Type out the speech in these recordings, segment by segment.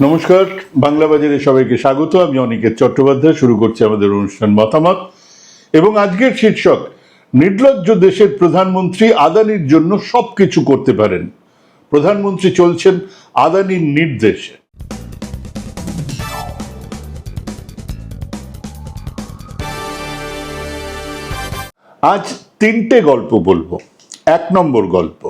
নমস্কার, বাংলা বাজারে সবাইকে স্বাগত। আমি অনিকেত চট্টোপাধ্যায়, শুরু করছি আমাদের অনুষ্ঠান মতামত। এবং আজকের শীর্ষক, নির্লজ্জ দেশের প্রধানমন্ত্রী আদানির জন্য সব কিছু করতে পারেন। প্রধানমন্ত্রী চলছেন আদানির নির্দেশে। আজ তিনটে গল্প বলব। এক নম্বর গল্প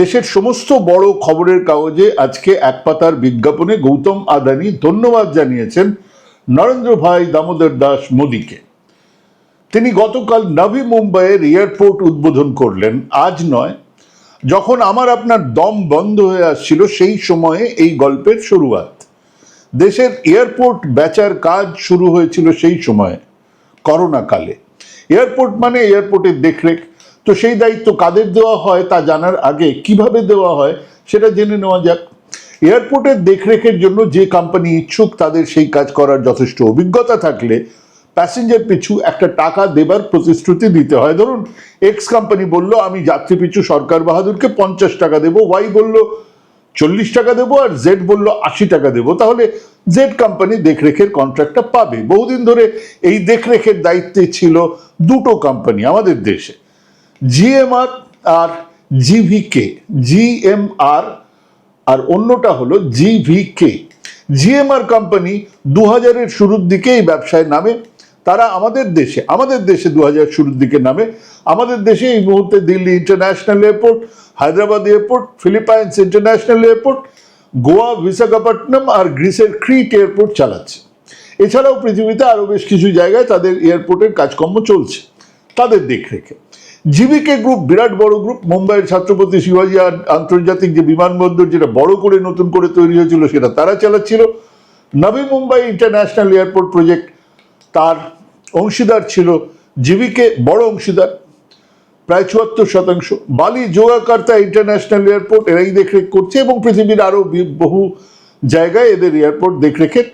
দেশের সমস্ত বড় খবরের কাগজে আজকে এক পাতার বিজ্ঞাপনে গৌতম আদানি ধন্যবাদ জানিয়েছেন নরেন্দ্র ভাই দামোদর দাস মোদীকে। তিনি গতকাল নভি মুম্বাইয়ের এয়ারপোর্ট উদ্বোধন করলেন। আজ নয়, যখন আমার আপনার দম বন্ধ হয়ে আসছিল, সেই সময়ে এই গল্পের শুরুয়াত। দেশের এয়ারপোর্ট বেচার কাজ শুরু হয়েছিল সেই সময়ে করোনা কালে এয়ারপোর্ট মানে এয়ারপোর্টের দেখরেখ। তো সেই দায়িত্ব কাদের দেওয়া হয় তা জানার আগে কীভাবে দেওয়া হয় সেটা জেনে নেওয়া যাক। এয়ারপোর্টের দেখরেখের জন্য যে কোম্পানি ইচ্ছুক তাদের সেই কাজ করার যথেষ্ট অভিজ্ঞতা থাকলে প্যাসেঞ্জার পিছু একটা টাকা দেবার প্রতিশ্রুতি দিতে হয়। ধরুন এক্স কোম্পানি বলল, আমি যাত্রী পিছু সরকার বাহাদুরকে পঞ্চাশ টাকা দেবো ওয়াই বলল, চল্লিশ টাকা দেবো, আর জেড বলল, আশি টাকা দেবো। তাহলে জেড কোম্পানি দেখরেখের কন্ট্রাক্টটা পাবে। বহুদিন ধরে এই দেখরেখের দায়িত্বে ছিল দুটো কোম্পানি আমাদের দেশে। জিএমআর আর জিভিকে জিএমআর আর অন্যটা হলো জিভিকে জিএমআর কোম্পানি দু হাজারের শুরুর দিকে এই ব্যবসায় নামে। তারা আমাদের দেশে আমাদের দেশে দু হাজার শুরুর দিকে নামে। আমাদের দেশে এই মুহূর্তে Delhi international airport Hyderabad airport Philippines international airport Goa, Visakhapatnam আর গ্রিসের ক্রিট এয়ারপোর্ট চালাচ্ছে। এছাড়াও পৃথিবীতে আরও বেশ কিছু জায়গায় তাদের এয়ারপোর্টের কাজকর্ম চলছে। তাদের দেখরেখে। জিবিকে গ্রুপ বিরাট বড় গ্রুপ মুম্বাইয়ের ছাত্রপতি শিবাজী আন্তর্জাতিক যে বিমানবন্দর যেটা বড় করে নতুন করে তৈরি হয়েছিল, সেটা তারা চালাচ্ছিল। নবী মুম্বাই ইন্টারন্যাশনাল এয়ারপোর্ট প্রজেক্ট, তার অংশীদার ছিল জিবিকে বড় অংশীদার, প্রায় চুয়াত্তর শতাংশ। বালি যোগাকার্তা ইন্টারন্যাশনাল এয়ারপোর্ট, এরাই দেখরেখ করছে এবং পৃথিবীর আরও বহু জায়গায় এদের এয়ারপোর্ট দেখরেখের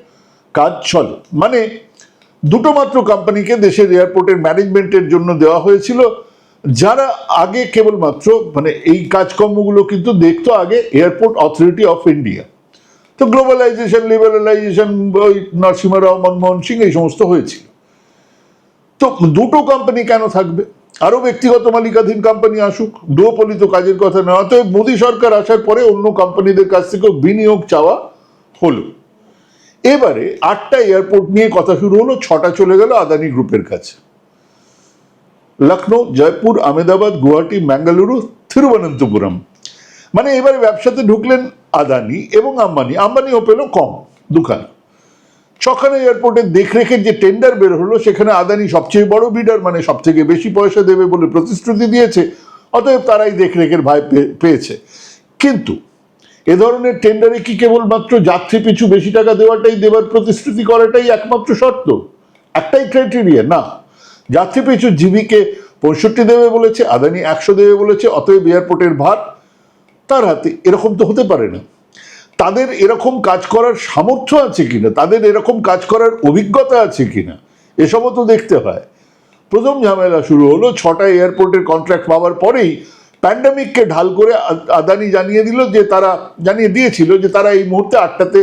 কাজ চলে। মানে দুটো মাত্র কোম্পানিকে দেশের এয়ারপোর্টের ম্যানেজমেন্টের জন্য দেওয়া হয়েছিল। যারা আগে কেবলমাত্র মানে এই কাজকর্মগুলো কিন্তু দেখতো আগে এয়ারপোর্ট অথরিটি অফ ইন্ডিয়া। তো গ্লোবালাইজেশন, লিবারালাইজেশন, ওই নরসিংহ রাও, মনমোহন সিং এই সমস্ত হয়েছিল। তো দুটো কোম্পানি কেন থাকবে? আরও ব্যক্তিগত মালিকাধীন কোম্পানি আসুক ডুয়োপলি তো কাজের কথা নয় অতএব মোদী সরকার আসার পরে অন্য কোম্পানিদের কাছ থেকেও বিনিয়োগ চাওয়া হলো। এবারে আটটা এয়ারপোর্ট নিয়ে কথা শুরু হলো, ছটা চলে গেল আদানি গ্রুপের কাছে। লখনৌ জয়পুর, আহমেদাবাদ, গুয়াহাটি ম্যাঙ্গালুরু থিরুবনন্তপুরম মানে এবারে ব্যবসাতে ঢুকলেন আদানি এবং আম্বানি। আম্বানিও পেল কম, দুখানা। ছখানা এয়ারপোর্টের দেখরেখের যে টেন্ডার বের হলো, সেখানে আদানি সবচেয়ে বড় বিডার মানে সব থেকে বেশি পয়সা দেবে বলে প্রতিশ্রুতি দিয়েছে। অতএব তারাই দেখরেখের ভাই পেয়েছে। কিন্তু এ ধরনের টেন্ডারে কি কেবলমাত্র যাত্রী পিছু বেশি টাকা দেওয়াটাই দেবার প্রতিশ্রুতি করাটাই একমাত্র শর্ত? একটাই ক্রাইটেরিয়া না। যাত্রী পিছু জিবিকে পঁয়ষট্টি দেবে বলেছে, আদানি একশো দেবে বলেছে, অতএব এয়ারপোর্টের ভার তার হাতে। এরকম তো হতে পারে না। তাদের এরকম কাজ করার সামর্থ্য আছে কিনা? তাদের এরকম কাজ করার অভিজ্ঞতা আছে কিনা? এসবও তো দেখতে হয়। প্রথম ঝামেলা শুরু হলো ছটা এয়ারপোর্টের কন্ট্রাক্ট পাওয়ার পরেই প্যান্ডামিককে ঢাল করে আদানি জানিয়ে দিল যে তারা, জানিয়ে দিয়েছিল যে তারা এই মুহূর্তে আটটাতে,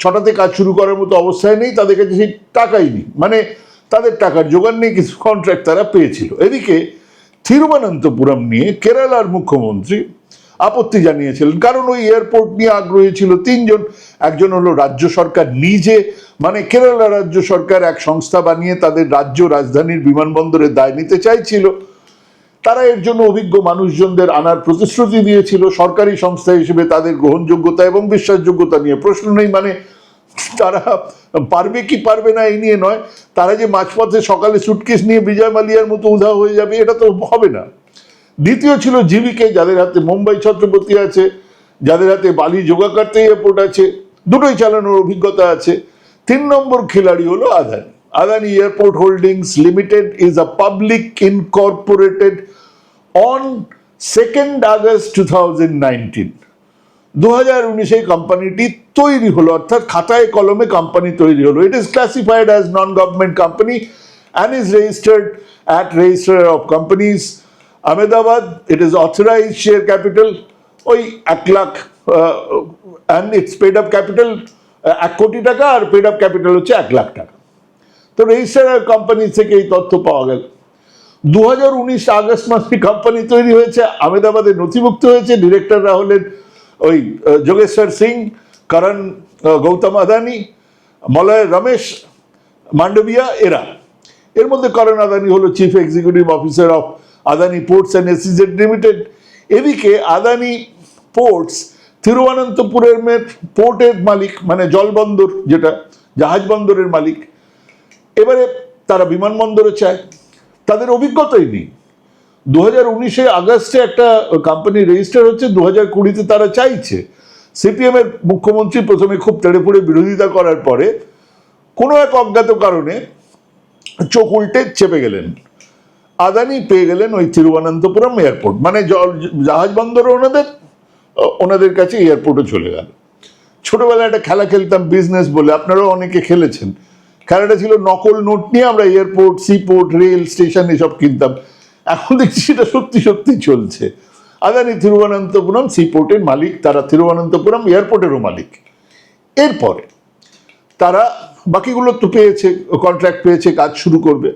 ছটাতে কাজ শুরু করার মতো অবস্থায় নেই, তাদের কাছে সেই টাকাই নেই। মানে তাদের টাকার জোগান নেই কিছু কন্ট্রাক্ট তারা পেয়েছিল। এদিকে থিরুবনন্তপুরম নিয়ে কেরালার মুখ্যমন্ত্রী আপত্তি জানিয়েছিলেন, কারণ ওই এয়ারপোর্ট নিয়ে আগ্রহী ছিল তিনজন। একজন হলো রাজ্য সরকার নিজে মানে কেরালা রাজ্য সরকার এক সংস্থা বানিয়ে তাদের রাজ্য রাজধানীর বিমানবন্দরের দায় নিতে চাইছিল। তারা এর জন্য অভিজ্ঞ মানুষজনদের আনার প্রতিশ্রুতি দিয়েছিল। সরকারি সংস্থা হিসেবে তাদের গ্রহণযোগ্যতা এবং বিশ্বাসযোগ্যতা নিয়ে প্রশ্ন নেই মানে তারা পারবে কি পারবে না এই নিয়ে নয়। তারা যে মাঝপথে সকালে সুটকেস নিয়ে বিজয় মালিয়ার মতো উধাও হয়ে যাবে, এটা তো হবে না। দ্বিতীয় ছিল জিবিকে, যাদের হাতে মুম্বাই ছত্রপতি আছে, যাদের হাতে বালি যোগাকার্তে এয়ারপোর্ট আছে, দুটোই চালানোর অভিজ্ঞতা আছে। তিন নম্বর খেলাড়ি হলো Adani. Adani airport holdings limited is a public incorporated on second August two thousand nineteen দু উনিশে কোম্পানিটি তৈরি হলো, অর্থাৎ খাতায় কলমে কোম্পানি তৈরি হলো। It is classified as non government company and is registered at register of companies Ahmedabad it is authorise share capital ওই এক lakh and it's paid up capital এক কোটি টাকা আর পেড আপ ক্যাপিটাল হচ্ছে এক লাখ টাকা। তো রেজিস্টার কোম্পানি থেকে এই তথ্য পাওয়া গেল। দু হাজার উনিশ আগস্ট মাসে কোম্পানি তৈরি হয়েছে, আহমেদাবাদে নথিভুক্ত হয়েছে ডিরেক্টররা হলেন ওই যোগেশ্বর সিং, করণ গৌতম আদানি, মলয় রমেশ, মান্ডবিয়া, এরা। এর মধ্যে করণ আদানি হলো chief executive officer of Adani ports and SEZ limited এদিকে আদানি পোর্টস তিরুবনন্তপুরের পোর্টের মালিক মানে জলবন্দর যেটা, জাহাজ বন্দরের মালিক। এবারে তারা বিমানবন্দরে চায়। তাদের অভিজ্ঞতাই নেই। দু আগস্টে একটা কোম্পানি রেজিস্টার হচ্ছে দু হাজার তারা চাইছে। সিপিএম এর মুখ্যমন্ত্রী প্রথমে খুব তেড়ে ফুড়ে বিরোধিতা করার পরে কোনো এক অজ্ঞাত কারণে চোখ উল্টে চেপে গেলেন। আদানি পেয়ে গেলেন ওই তিরুবনন্তপুরম এয়ারপোর্ট। মানে জাহাজ বন্দরও ওনাদের ওনাদের কাছে এয়ারপোর্টও চলে গেল। ছোটবেলায় একটা খেলা খেলতাম বিজনেস বলে, আপনারাও অনেকে খেলেছেন। খেলাটা ছিল নকল নোট নিয়ে আমরা এয়ারপোর্ট সিপোর্ট রেল স্টেশন এসব কিনতাম। এখন দেখছি সেটা সত্যি সত্যি চলছে। আদানি তিরুবনন্তপুরম সিপোর্টের মালিক, তারা তিরুবনন্তপুরম এয়ারপোর্টেরও মালিক। এরপরে তারা বাকিগুলো তো পেয়েছে কন্ট্রাক্ট পেয়েছে, কাজ শুরু করবে।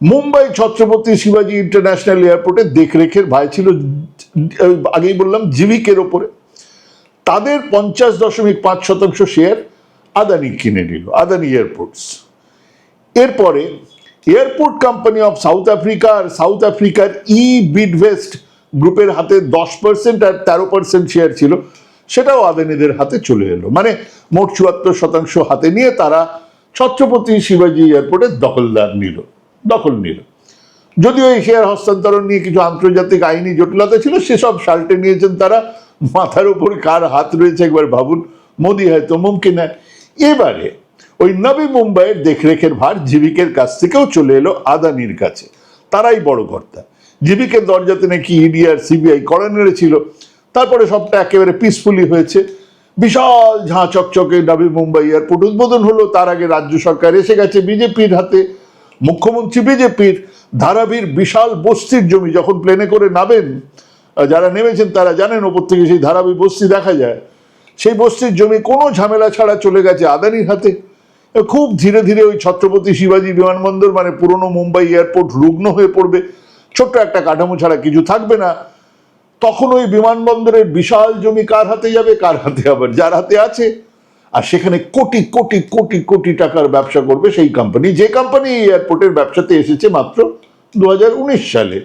মুম্বাই ছত্রপতি শিবাজি ইন্টারন্যাশনাল এয়ারপোর্টে দেখরেখের ভাই ছিল, আগেই বললাম জিভিকের ওপরে। তাদের পঞ্চাশ দশমিক পাঁচ শতাংশ শেয়ার আদানি কিনে নিল, আদানি এয়ারপোর্টস এরপরে airport company of South Africa R South আফ্রিকার ই বিডভেস্ট গ্রুপের হাতে দশ পার্সেন্ট আর তেরো পার্সেন্ট শেয়ার ছিল। সেটাও আদানিদের হাতে চলে এলো। মানে মোট চুয়াত্তর শতাংশ হাতে নিয়ে তারা ছত্রপতি শিবাজি এয়ারপোর্টের দখলদার নিল, দখল নিল। যদিও এই শেয়ার হস্তান্তরণ নিয়ে কিছু আন্তর্জাতিক আইনি জটিলতা ছিল, সেসব সাল্টে নিয়েছেন তারা। মাথার উপর কার হাত রয়েছে একবার ভাবুন, মোদি হয়তো মুমকিন এবারে ওই নবী মুম্বাইয়ের দেখরেখের ভার জীবিকের কাছ থেকেও চলে এলো আদানির কাছে। তারাই বড় কর্তা। জীবিকের দরজাতে নাকি ইডি আর সিবিআই কড়া নেড়েছিল তারপরে সবটা একেবারে পিসফুলি হয়েছে। বিশাল ঝাঁ চকচকে নবী মুম্বাই এয়ারপোর্ট উদ্বোধন হলো। তার আগে রাজ্য সরকার এসে গেছে বিজেপির হাতে। মুখ্যমন্ত্রী বিজেপির ধারাবির বিশাল বস্তির জমি যখন প্লেনে করে নামেন যারা নেমেছেন তারা জানেন ওপর থেকে সেই ধারাবী বস্তি দেখা যায়। সেই বস্তির জমি কোনো ঝামেলা ছাড়া চলে গেছে আদানির হাতে। খুব ধীরে ধীরে ওই ছত্রপতি শিবাজি বিমানবন্দর মানে পুরনো মুম্বাই এয়ারপোর্ট রুগ্ন হয়ে পড়বে। ছোট্ট একটা কাঠামো ছাড়া কিছু থাকবে না। তখন ওই বিমানবন্দরের বিশাল জমি কার হাতে যাবে, কার হাতে আবার যার হাতে আছে? আর সেখানে কোটি কোটি কোটি কোটি টাকার ব্যবসা করবে সেই কোম্পানি যে কোম্পানি এই এয়ারপোর্টের ব্যবসাতে এসেছে মাত্র দু হাজার উনিশ সালে।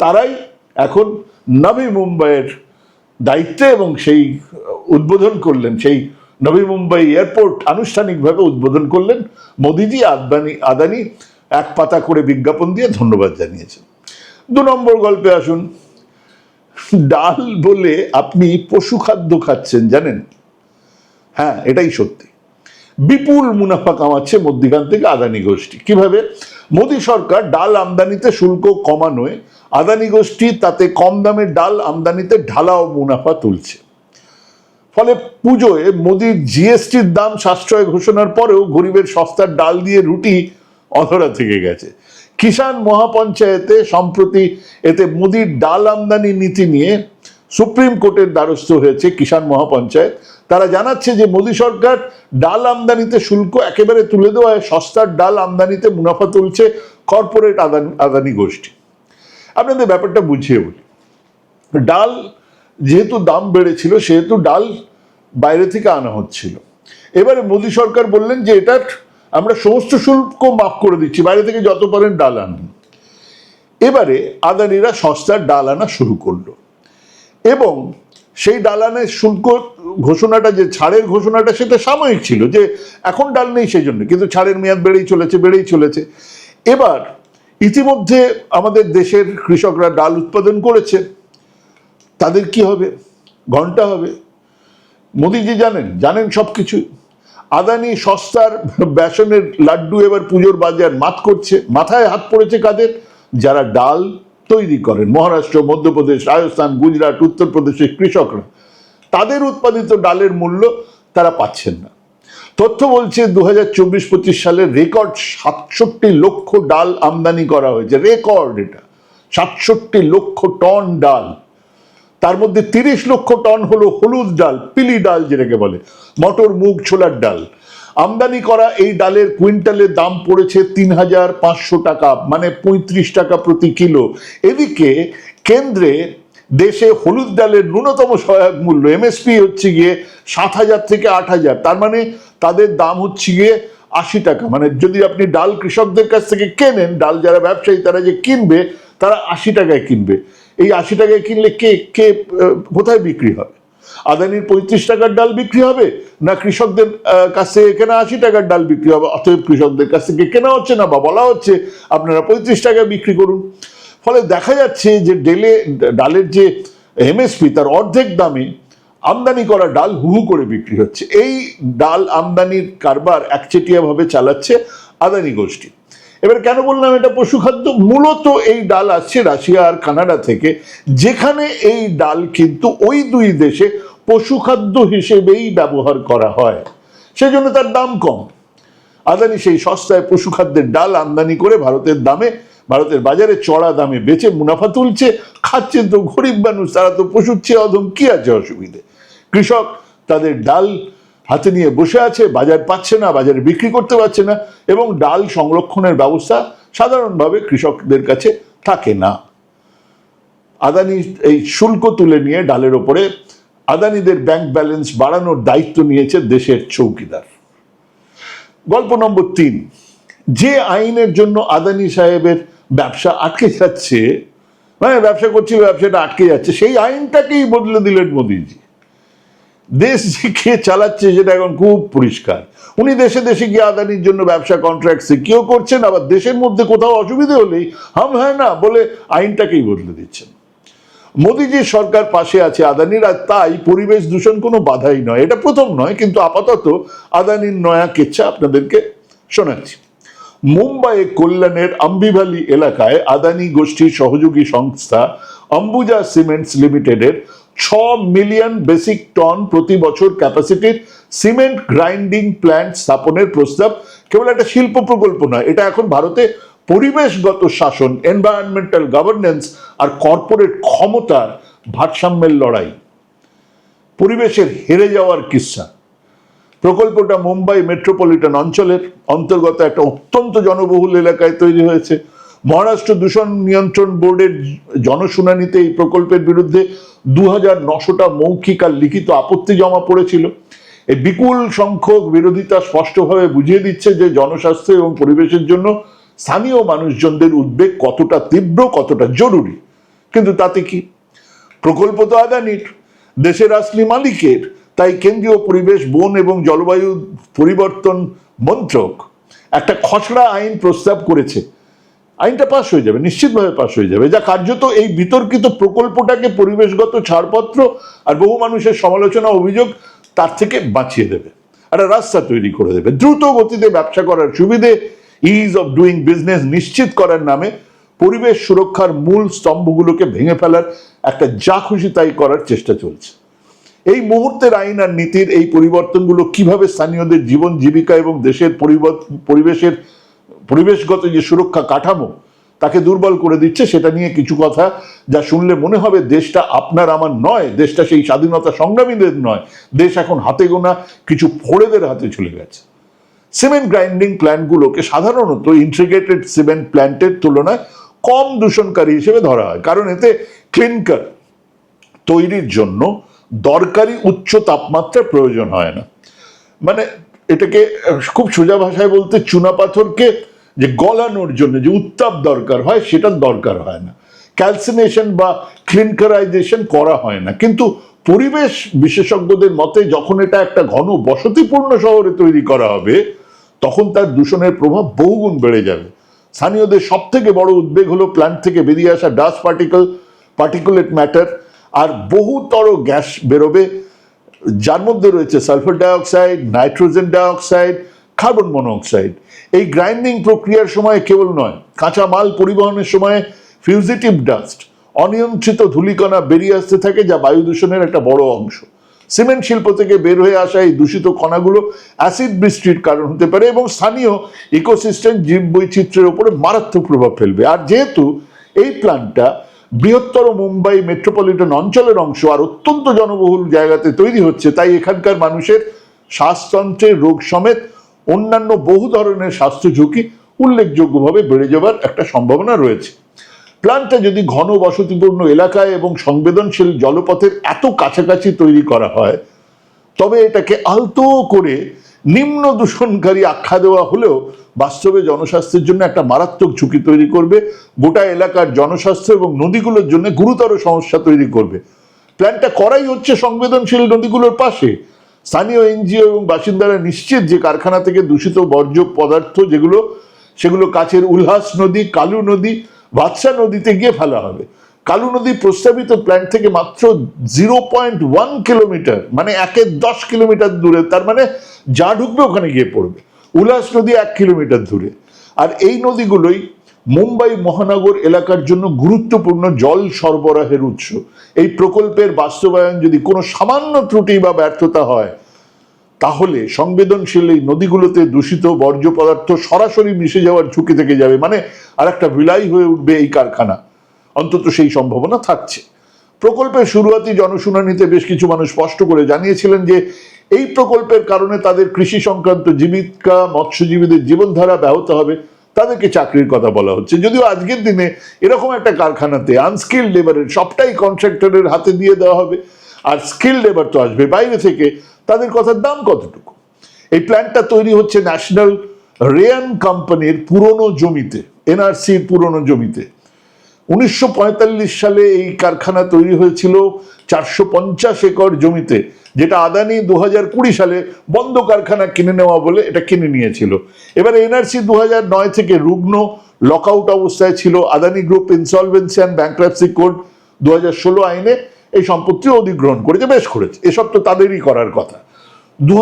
তারাই এখন নবী মুম্বাইয়ের দায়িত্বে এবং সেই উদ্বোধন করলেন, সেই নবী মুম্বাই এয়ারপোর্ট আনুষ্ঠানিকভাবে উদ্বোধন করলেন মোদিজি আদানি আদানি, এক পাতা করে বিজ্ঞাপন দিয়ে ধন্যবাদ জানিয়েছেন। দু নম্বর গল্পে আসুন। ডাল বলে আপনি পশু খাদ্য খাচ্ছেন, জানেন? হ্যাঁ এটাই সত্যি। বিপুল মুনাফা কামাচ্ছে মধ্যিখান থেকে আদানি গোষ্ঠী। কীভাবে? মোদী সরকার ডাল আমদানিতে শুল্ক কমানোয় আদানি গোষ্ঠী তাতে কম দামের ডাল আমদানিতে ঢালাও মুনাফা তুলছে। ফলে পুজোয় মোদির জিএসটির দাম সাশ্রয় ঘোষণার পরেও গরিবের সস্তার ডাল দিয়ে রুটি অধরা থেকে গেছে। কিষাণ মহাপঞ্চায়েতে সম্প্রতি এতে মোদির ডাল আমদানি নীতি নিয়ে সুপ্রিম কোর্টের দ্বারস্থ হয়েছে কিষাণ মহাপঞ্চায়েত। তারা জানাচ্ছে যে মোদী সরকার ডাল আমদানিতে শুল্ক একেবারে তুলে দেওয়ায় সস্তার ডাল আমদানিতে মুনাফা তুলছে কর্পোরেট আদানি আদানি গোষ্ঠী। আপনাদের ব্যাপারটা বুঝিয়ে বলি। ডাল যেহেতু দাম বেড়েছিল, সেহেতু ডাল বাইরে থেকে আনা হচ্ছিল। এবারে মোদী সরকার বললেন যে, এটা আমরা সমস্ত শুল্ক মাফ করে দিচ্ছি, বাইরে থেকে যত পারেন ডাল আনুন। এবারে আদানিরা সস্তার ডাল আনা শুরু করল। এবং সেই ডালানের শুল্ক ঘোষণাটা যে, ছাড়ের ঘোষণাটা সেটা সাময়িক ছিল যে, এখন ডাল নেই সেই জন্য কিন্তু ছাড়ের মেয়াদ বেড়েই চলেছে বেড়েই চলেছে। এবার ইতিমধ্যে আমাদের দেশের কৃষকরা ডাল উৎপাদন করেছে। তাদের কি হবে? ঘণ্টা হবে। মোদিজি জানেন জানেন সব কিছু আদানি সস্তার বেসনের লাড্ডু এবার পুজোর বাজার মাত করছে, মাথায় হাত পড়েছে কাদের? যারা ডাল তৈরি করেন, মহারাষ্ট্র, মধ্যপ্রদেশ, রাজস্থান, গুজরাট, উত্তরপ্রদেশের কৃষকরা। তাদের উৎপাদিত ডালের মূল্য তারা পাচ্ছেন না। তথ্য বলছে দু হাজার চব্বিশ পঁচিশ সালে রেকর্ড সাতষট্টি লক্ষ ডাল আমদানি করা হয়েছে। রেকর্ড এটা। সাতষট্টি লক্ষ টন ডাল। তার মধ্যে তিরিশ লক্ষ টন হলো হলুদ ডাল, পিলি ডাল যেটাকে বলে, মটর, মুগ, ছোলার ডাল। আমদানি করা এই ডালের কুইন্টালের দাম পড়েছে তিন হাজার পাঁচশো টাকা মানে পঁয়ত্রিশ টাকা প্রতি কিলো। এদিকে কেন্দ্রে দেশে হলুদ ডালের ন্যূনতম সহায়ক মূল্য, এমএসপি হচ্ছে গিয়ে সাত হাজার থেকে আট হাজার, তার মানে তাদের দাম হচ্ছে গিয়ে আশি টাকা। মানে যদি আপনি ডাল কৃষকদের কাছ থেকে কেনেন, ডাল যারা ব্যবসায়ী, তারা যে কিনবে, তারা আশি টাকায় কিনবে। এই আশি টাকায় কিনলে কে কে কোথায় বিক্রি হবে? আদানির পঁয়ত্রিশ টাকার ডাল বিক্রি হবে? না কৃষকদের কাছ থেকে কেনা আশি টাকার ডাল বিক্রি হবে? অতএব কৃষকদের কাছ থেকে কেনা হচ্ছে না বা বলা হচ্ছে আপনারা পঁয়ত্রিশ টাকায় বিক্রি করুন। ফলে দেখা যাচ্ছে যে ডেলে, ডালের যে এমএসপি তার অর্ধেক দামে আমদানি করা ডাল হু হু করে বিক্রি হচ্ছে। এই ডাল আমদানির কারবার একচেটিয়াভাবে চালাচ্ছে আদানি গোষ্ঠী। এবার কেন বললাম এটা পশুখাদ্য মূলত এই ডাল আসছে রাশিয়া আর কানাডা থেকে, যেখানে এই ডাল কিন্তু ওই দুই দেশে পশুখাদ্য হিসেবেই ব্যবহার করা হয়। সেজন্য তার দাম কম। আদানি সেই সস্তায় পশুখাদ্যের ডাল আমদানি করে ভারতের দামে, ভারতের বাজারে চড়া দামে বেচে মুনাফা তুলছে খাচ্ছেন তো গরিব মানুষ, তারা তো পশুর চেয়ে অধম, কি আছে অসুবিধে? কৃষক তাদের ডাল হাতে নিয়ে বসে আছে, বাজার পাচ্ছে না, বাজারে বিক্রি করতে পারছে না এবং ডাল সংরক্ষণের ব্যবস্থা সাধারণভাবে কৃষকদের কাছে থাকে না। আদানি এই শুল্ক তুলে নিয়ে ডালের ওপরে আদানিদের ব্যাংক ব্যালেন্স বাড়ানোর দায়িত্ব নিয়েছে দেশের চৌকিদার। গল্প নম্বর তিন, যে আইনের জন্য আদানি সাহেবের ব্যবসা আটকে যাচ্ছে মানে ব্যবসা করছি, ব্যবসাটা আটকে যাচ্ছে, সেই আইনটাকেই বদলে দিলেন মোদিজি। দেশ কে চালাচ্ছে সেটা এখন খুব পরিষ্কার। উনি দেশে দেশে গিয়ে আদানির জন্য ব্যবসা কন্ট্রাক্ট সিকিও করছেন, আবার দেশের মধ্যে কোথাও অসুবিধে হলেই হাম হয় না বলে আইনটাকেই বদলে দিচ্ছেন। মোদিজির সরকার পাশে আছে আদানির, আর তাই পরিবেশ দূষণ কোনো বাধাই নয়। এটা প্রথম নয়, কিন্তু আপাতত আদানির নয়া কেচ্ছা আপনাদেরকে শোনাচ্ছি। মুম্বাইয়ে কল্যাণের আম্বিভালি এলাকায় আদানি গোষ্ঠীর সহযোগী সংস্থা অম্বুজা সিমেন্টস লিমিটেডের ছ মিলিয়ন বেসিক টন প্রতি বছর ক্যাপাসিটির সিমেন্ট গ্রাইন্ডিং প্ল্যান্ট স্থাপনের প্রস্তাব কেবল একটা শিল্প প্রকল্প নয়, এটা এখন ভারতে পরিবেশগত শাসন এনভায়রনমেন্টাল গভর্নেন্স আর কর্পোরেট ক্ষমতার ভারসাম্যের লড়াই। পরিবেশের হেরে যাওয়ার কিস্সা প্রকল্পটা মুম্বাই মেট্রোপলিটন অঞ্চলের অন্তর্গত একটা অত্যন্ত জনবহুল এলাকায় তৈরি হয়েছে। মহারাষ্ট্র দূষণ নিয়ন্ত্রণ বোর্ডের জনশুনানিতে এই প্রকল্পের বিরুদ্ধে দু হাজার নশোটা মৌখিক আর লিখিত আপত্তি জমা পড়েছিল। এই বিপুল সংখ্যক বিরোধিতা স্পষ্টভাবে বুঝিয়ে দিচ্ছে যে জনস্বাস্থ্য এবং পরিবেশের জন্য স্থানীয় মানুষজনদের উদ্বেগ কতটা তীব্র, কতটা জরুরি। কিন্তু তাতে কি? প্রকল্প তো আদানির, দেশের আসলি মালিকের, তাই কেন্দ্রীয় পরিবেশ, বন এবং জলবায়ু পরিবর্তন মন্ত্রক একটা খসড়া আইন প্রস্তাব করেছে। আইনটা পাশ হয়ে যাবে, নিশ্চিতভাবে পাশ হয়ে যাবে। যা কার্যত এই বিতর্কিত প্রকল্পটাকে পরিবেশগত ছাড়পত্র আর বহু মানুষের সমালোচনা, অভিযোগ তার থেকে বাঁচিয়ে দেবে। একটা রাস্তা তৈরি করে দেবে। দ্রুত গতিতে ব্যবসা করার সুবিধে ইজ অফ ডুইং বিজনেস নিশ্চিত করার নামে পরিবেশ সুরক্ষার মূল স্তম্ভগুলোকে ভেঙে ফেলার একটা যা খুশি তাই করার চেষ্টা চলছে। এই মুহূর্তের আইন আর নীতির এই পরিবর্তনগুলো কীভাবে স্থানীয়দের জীবন, জীবিকা এবং দেশের পরিবেশের পরিবেশগত যে সুরক্ষা কাঠামো তাকে দুর্বল করে দিচ্ছে, সেটা নিয়ে কিছু কথা যা শুনলে মনে হবে দেশটা আপনার আমার নয়, দেশটা সেই স্বাধীনতা সংগ্রামীদের নয়, দেশ এখন হাতে গোনা কিছু ফোড়েদের হাতে চলে গেছে। সিমেন্ট গ্রাইন্ডিং প্ল্যান্টগুলোকে সাধারণত ইন্টিগ্রেটেড সিমেন্ট প্ল্যান্টের তুলনায় কম দূষণকারী হিসেবে ধরা হয়, কারণ এতে ক্লিনকার তৈরির জন্য দরকারি উচ্চ তাপমাত্রার প্রয়োজন হয় না। মানে এটাকে খুব সোজা ভাষায় বলতে চুনা পাথরকে যে গলানোর জন্য যে উত্তাপ দরকার হয় সেটা দরকার হয় না। ক্যালসিনেশন বা ক্লিনকারাইজেশন করা হয় না। কিন্তু পরিবেশ বিশেষজ্ঞদের মতে যখন এটা একটা ঘন বসতিপূর্ণ শহরে তৈরি করা হবে, তখন তার দূষণের প্রভাব বহুগুণ বেড়ে যাবে। স্থানীয়দের সব থেকে বড় উদ্বেগ হলো প্ল্যান্ট থেকে বেরিয়ে আসা ডাস্ট পার্টিকেল পার্টিকুলেট ম্যাটার আর বহুতর গ্যাস বেরোবে। যার মধ্যে রয়েছে sulphur dioxide nitrogen dioxide carbon monoxide এই গ্রাইন্ডিং প্রক্রিয়ার সময় কেবল নয়, কাঁচা মাল পরিবহনের সময় ফিউজিটিভ ডাস্ট, অনিয়ন্ত্রিত ধূলিকণা বেরিয়ে আসতে থাকে যা বায়ু দূষণের একটা বড় অংশ। সিমেন্ট শিল্প থেকে বের হয়ে আসা এই দূষিত কণাগুলো অ্যাসিড বৃষ্টির কারণ হতে পারে এবং স্থানীয় ইকোসিস্টেম জীব বৈচিত্র্যের উপরে মারাত্মক প্রভাব ফেলবে। আর যেহেতু এই প্ল্যান্টটা বৃহত্তর মুম্বাই মেট্রোপলিটন অঞ্চলের অংশ আর অত্যন্ত জনবহুল জায়গাতে তৈরি হচ্ছে, তাই এখানকার মানুষের শ্বাসতন্ত্রের রোগ সমেত অন্যান্য বহু ধরনের স্বাস্থ্য ঝুঁকি উল্লেখযোগ্যভাবে বেড়ে যাবার একটা সম্ভাবনা রয়েছে। প্ল্যান্টটা যদি ঘন বসতিপূর্ণ এলাকায় এবং সংবেদনশীল জলপথের এত কাছাকাছি তৈরি করা হয়, তবে এটাকে আলতো করে নিম্ন দূষণকারী আখ্যা দেওয়া হলেও বাস্তবে জনস্বাস্থ্যের জন্য একটা মারাত্মক ঝুঁকি তৈরি করবে, গোটা এলাকার জনস্বাস্থ্য এবং নদীগুলোর জন্য গুরুতর সমস্যা তৈরি করবে। প্ল্যানটা করাই হচ্ছে সংবেদনশীল নদীগুলোর পাশে। স্থানীয় এনজিও এবং বাসিন্দারা নিশ্চিত যে কারখানা থেকে দূষিত বর্জ্য পদার্থ যেগুলো, সেগুলো কাছের উল্লাস নদী, কালু নদী, বাদশা নদীতে গিয়ে ফেলা হবে। কালু নদী প্রস্তাবিত প্ল্যান্ট থেকে মাত্র জিরো পয়েন্ট ওয়ান কিলোমিটার মানে একের দশ কিলোমিটার দূরে, তার মানে যা ঢুকবে ওখানে গিয়ে পড়বে। উল্লাস নদী এক কিলোমিটার দূরে। আর এই নদীগুলোই মুম্বাই মহানগর এলাকার জন্য গুরুত্বপূর্ণ জল সরবরাহের উৎস। এই প্রকল্পের বাস্তবায়ন যদি কোনো সামান্য ত্রুটি বা ব্যর্থতা হয়, তাহলে সংবেদনশীল এই নদীগুলোতে দূষিত বর্জ্য পদার্থ সরাসরি মিশে যাওয়ার ঝুঁকি থেকে যাবে। মানে আর একটা বিলাই হয়ে উঠবে এই কারখানা। অন্তত সেই সম্ভাবনা থাকছে। প্রকল্পের শুরুয়াতি জনশুনানিতে বেশ কিছু মানুষ স্পষ্ট করে জানিয়েছিলেন যে, এই প্রকল্পের কারণে তাদের কৃষি সংক্রান্ত জীবিকা, মৎস্যজীবীদের জীবনধারা ব্যাহত হবে। তাদেরকে চাকরির কথা বলা হচ্ছে। যদিও আজকের দিনে এরকম একটা কারখানাতে আনস্কিল লেবারের সবটাই কন্ট্রাক্টরের হাতে দিয়ে দেওয়া হবে। আর স্কিল লেবার তো আসবে বাইরে থেকে। তাদের কথার দাম কতটুকু? এই প্ল্যান্টটা তৈরি হচ্ছে ন্যাশনাল রেয়ান কোম্পানির পুরনো জমিতে এনআরসির পুরনো জমিতে। উনিশশো পঁয়তাল্লিশ সালে এই কারখানা তৈরি হয়েছিল চারশো পঞ্চাশ একর জমিতে, যেটা আদানি দু সালে বন্ধ কারখানা কিনে নেওয়া বলে এটা কিনে নিয়েছিল। এবার এনআরসি দু থেকে রুগ্ন লকআউট অবস্থায় ছিল Adani group insolvency and bankruptcy code দু আইনে। এই সম্পত্তি অধিগ্রহণ করেছে, বেশ করেছে, এসব তো তাদেরই করার কথা। দু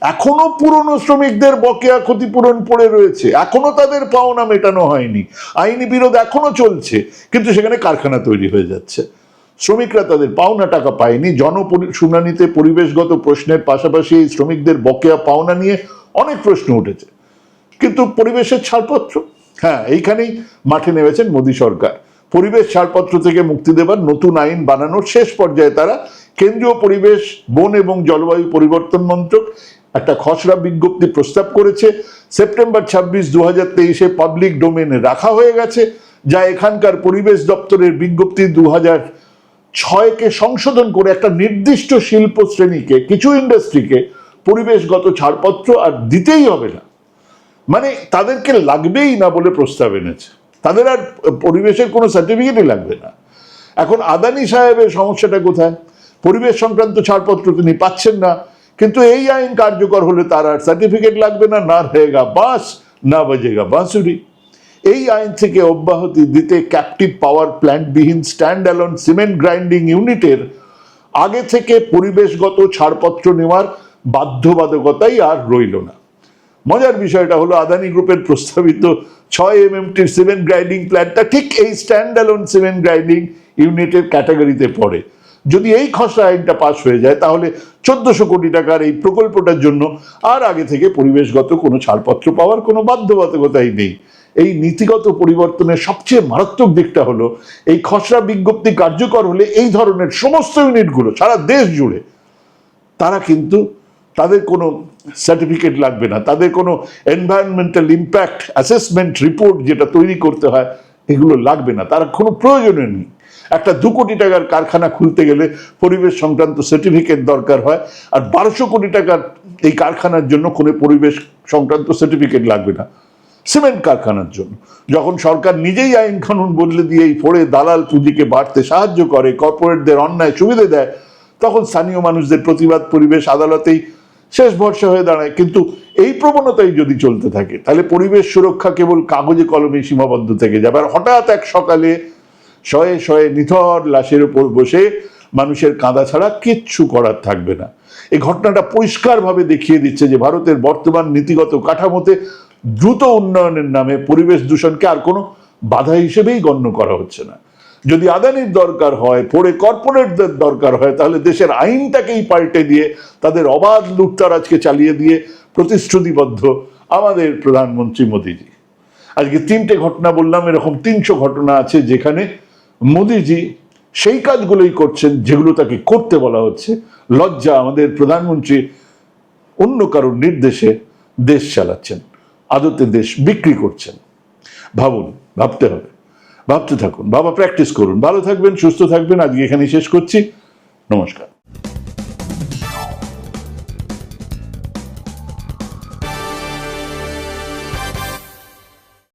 এখনও পুরনো শ্রমিকদের বকেয়া ক্ষতিপূরণ পড়ে রয়েছে। এখনও তাদের পাওনা মেটানো হয়নি। আইনি বিরোধ এখনও চলছে, কিন্তু সেখানে কারখানা তৈরি হয়ে যাচ্ছে। শ্রমিকরা তাদের পাওনা টাকা পায়নি। জনপরি- শুনানিতে পরিবেশগত প্রশ্নের পাশাপাশি এই শ্রমিকদের বকেয়া পাওনা নিয়ে অনেক প্রশ্ন উঠেছে। কিন্তু পরিবেশের ছাড়পত্র? হ্যাঁ এইখানেই মাঠে নেমেছেন মোদী সরকার। পরিবেশ ছাড়পত্র থেকে মুক্তি দেবার নতুন আইন বানানোর শেষ পর্যায়ে তারা কেন্দ্রীয় পরিবেশ, বন এবং জলবায়ু পরিবর্তন মন্ত্রক একটা খসড়া বিজ্ঞপ্তি প্রস্তাব করেছে। সেপ্টেম্বর ছাব্বিশ দু হাজার তেইশে পাবলিক ডোমেনে রাখা হয়ে গেছে, যা এখানকার পরিবেশ দপ্তরের বিজ্ঞপ্তি দু হাজার ছয়কে সংশোধন করে একটা নির্দিষ্ট শিল্প শ্রেণীকে, কিছু ইন্ডাস্ট্রিকে পরিবেশগত ছাড়পত্র আর দিতেই হবে না। মানে তাদেরকে লাগবেই না বলে প্রস্তাব এনেছে। তাদের আর পরিবেশের কোনো সার্টিফিকেটই লাগবে না। এখন আদানি সাহেবের সমস্যাটা কোথায়? পরিবেশ সংক্রান্ত ছাড়পত্র তিনি পাচ্ছেন না। কিন্তু এই আইন কার্যকর হলে তার আর সার্টিফিকেট লাগবে না না রহেগা বাস, না বাজেগা বাঁশুরি। এই আইন থেকে অব্যাহতি দিতে ক্যাপটিভ পাওয়ার প্ল্যান্টবিহীন স্ট্যান্ড অ্যালন সিমেন্ট গ্রাইন্ডিং ইউনিটের আগে থেকে পরিবেশগত ছাড়পত্র নেওয়ার বাধ্যবাধকতাই আর রইল না। মজার বিষয়টা হলো, আদানি গ্রুপের প্রস্তাবিত ছয় এম টির সিমেন্ট গ্রাইন্ডিং প্ল্যান্টটা ঠিক এই স্ট্যান্ড অ্যালন সিমেন্ট গ্রাইন্ডিং ইউনিটের ক্যাটাগরিতে পড়ে। যদি এই খসড়া আইনটা পাশ হয়ে যায়, তাহলে চোদ্দশো কোটি টাকার এই প্রকল্পটার জন্য আর আগে থেকে পরিবেশগত কোনো ছাড়পত্র পাওয়ার কোনো বাধ্যবাধকতাই নেই। এই নীতিগত পরিবর্তনের সবচেয়ে মারাত্মক দিকটা হলো, এই খসড়া বিজ্ঞপ্তি কার্যকর হলে এই ধরনের সমস্ত ইউনিটগুলো সারা দেশ জুড়ে, তারা কিন্তু তাদের কোনো সার্টিফিকেট লাগবে না, তাদের কোনো এনভায়রনমেন্টাল ইম্প্যাক্ট অ্যাসেসমেন্ট রিপোর্ট যেটা তৈরি করতে হয়, এগুলো লাগবে না, তার কোনো প্রয়োজনই নেই। একটা দু কোটি টাকার কারখানা খুলতে গেলে পরিবেশ সংক্রান্ত সার্টিফিকেট দরকার হয়, আর বারোশো কোটি টাকার এই কারখানার জন্য কোনো পরিবেশ সংক্রান্ত সার্টিফিকেট লাগবে না। সিমেন্ট কারখানার জন্য। যখন সরকার নিজেই আইন কানুন বদলে দিয়ে এই ফোড়ে দালাল পুঁজিকে বাড়তে সাহায্য করে, কর্পোরেটদের অন্যায় সুবিধে দেয়, তখন স্থানীয় মানুষদের প্রতিবাদ পরিবেশ আদালতেই শেষ ভরসা হয়ে দাঁড়ায়। কিন্তু এই প্রবণতাই যদি চলতে থাকে, তাহলে পরিবেশ সুরক্ষা কেবল কাগজে কলমে সীমাবদ্ধ থেকে যাবে। আর হঠাৎ এক সকালে শয়ে শয়ে নিথর লাশের উপর বসে মানুষের কাঁদা ছাড়া কিচ্ছু করার থাকবে না। এই ঘটনাটা পরিষ্কারভাবে দেখিয়ে দিচ্ছে যে ভারতের বর্তমান নীতিগত কাঠামোতে দ্রুত উন্নয়নের নামে পরিবেশ দূষণকে আর কোনো বাধা হিসেবেই গণ্য করা হচ্ছে না। যদি আদানির দরকার হয় পড়ে কর্পোরেটদের দরকার হয়, তাহলে দেশের আইনটাকেই পাল্টে দিয়ে, তাদের অবাধ লুটতার আজকে চালিয়ে দিয়ে প্রতিশ্রুতিবদ্ধ আমাদের প্রধানমন্ত্রী মোদীজি। আজকে তিনটে ঘটনা বললাম, এরকম তিনশো ঘটনা আছে যেখানে মোদিজি সেই কাজগুলোই করছেন, যেগুলো তাকে করতে বলা হচ্ছে। লজ্জা আমাদের প্রধানমন্ত্রী অন্য কারোর নির্দেশে দেশ চালাচ্ছেন, আদতে দেশ বিক্রি করছেন। ভাবুন, ভাবতে হবে। ভাবতে থাকুন, বাবা প্র্যাকটিস করুন। ভালো থাকবেন, সুস্থ থাকবেন। আজকে এখানেই শেষ করছি। নমস্কার।